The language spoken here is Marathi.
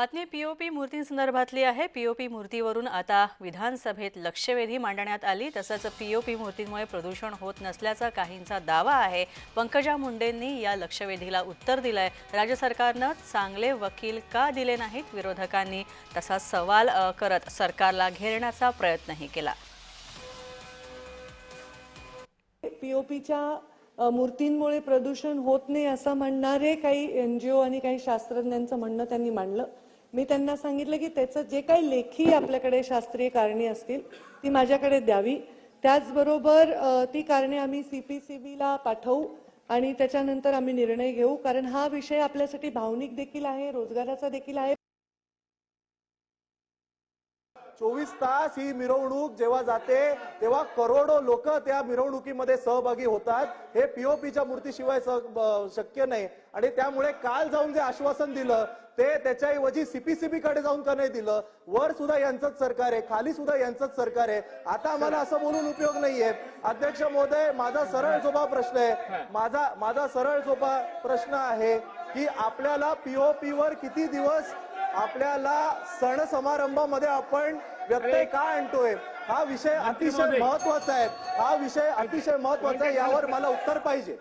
बातमी पीओपी मूर्तींसंदर्भातली आहे. पीओपी मूर्तीवरून आता विधानसभेत लक्षवेधी मांडण्यात आली. तसंच पीओपी मूर्तींमुळे प्रदूषण होत नसल्याचा काहींचा दावा आहे. पंकजा मुंडेंनी या लक्षवेधीला उत्तर दिलंय. राज्य सरकारनं चांगले वकील का दिले नाहीत? विरोधकांनी तसा सवाल करत सरकारला घेरण्याचा प्रयत्नही केला. पीओपीच्या मूर्तींमुळे प्रदूषण होत नाही असं म्हणणारे काही एन जी ओ आणि काही शास्त्रज्ञांचं म्हणणं त्यांनी मांडलं. मी त्यांना सांगितलं की त्याचं जे काही लेखी आपल्याकडे शास्त्रीय कारणे असतील ती माझ्याकडे द्यावी. त्याचबरोबर ती कारणे आम्ही सीपीसीबीला पाठवू आणि त्याच्यानंतर आम्ही निर्णय घेऊ. कारण हा विषय आपल्यासाठी भावनिक देखील आहे रोजगाराचा देखील आहे. चोवीस तास ही मिरवणूक जेव्हा जाते तेव्हा करोडो लोक त्या मिरवणुकीमध्ये सहभागी होतात. हे पीओपीच्या मूर्तीशिवाय स- ब- शक्य नाही. आणि त्यामुळे काल जाऊन जे आश्वासन दिलं ते त्याच्याऐवजी सीपीसीबी कडे जाऊन का नाही दिलं? वर सुद्धा यांचंच सरकार आहे खाली सुद्धा यांचंच सरकार आहे. आता आम्हाला असं बोलून उपयोग नाहीये. अध्यक्ष महोदय माझा सरळ सोपा प्रश्न आहे. माझा माझा सरळ सोपा प्रश्न आहे की आपल्याला पीओपी वर किती दिवस आपल्याला सण समारंभामध्ये आपण व्यत्यय का आणतोय? हा विषय अतिशय महत्त्वाचा आहे. हा विषय अतिशय महत्त्वाचा आहे यावर मला उत्तर पाहिजे.